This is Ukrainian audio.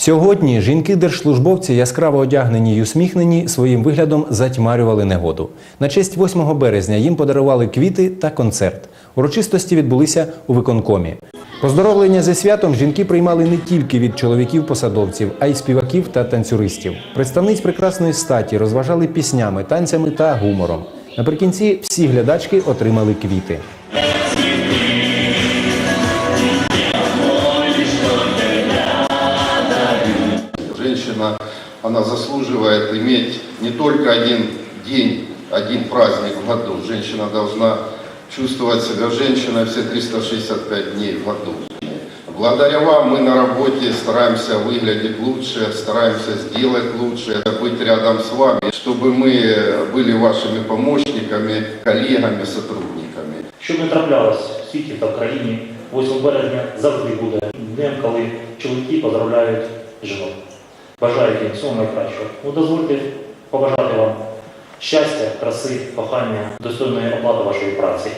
Сьогодні жінки-держслужбовці яскраво одягнені й усміхнені своїм виглядом затьмарювали негоду. На честь 8 березня їм подарували квіти та концерт. Урочистості відбулися у виконкомі. Поздоровлення зі святом жінки приймали не тільки від чоловіків-посадовців, а й співаків та танцюристів. Представниць прекрасної статі розважали піснями, танцями та гумором. Наприкінці всі глядачки отримали квіти. Женщина, она заслуживает иметь не только один день, один праздник в году. Женщина должна чувствовать себя женщиной все 365 дней в году. Благодаря вам мы на работе стараемся выглядеть лучше, стараемся сделать лучше, быть рядом с вами, чтобы мы были вашими помощниками, коллегами, сотрудниками. Що б не траплялось в світі та в країні, 8 березня завжди буде днем, коли чоловіки поздравляють жінок. Бажають їм всього найкращого. Ну, дозвольте побажати вам щастя, краси, кохання, достойної оплати вашої праці.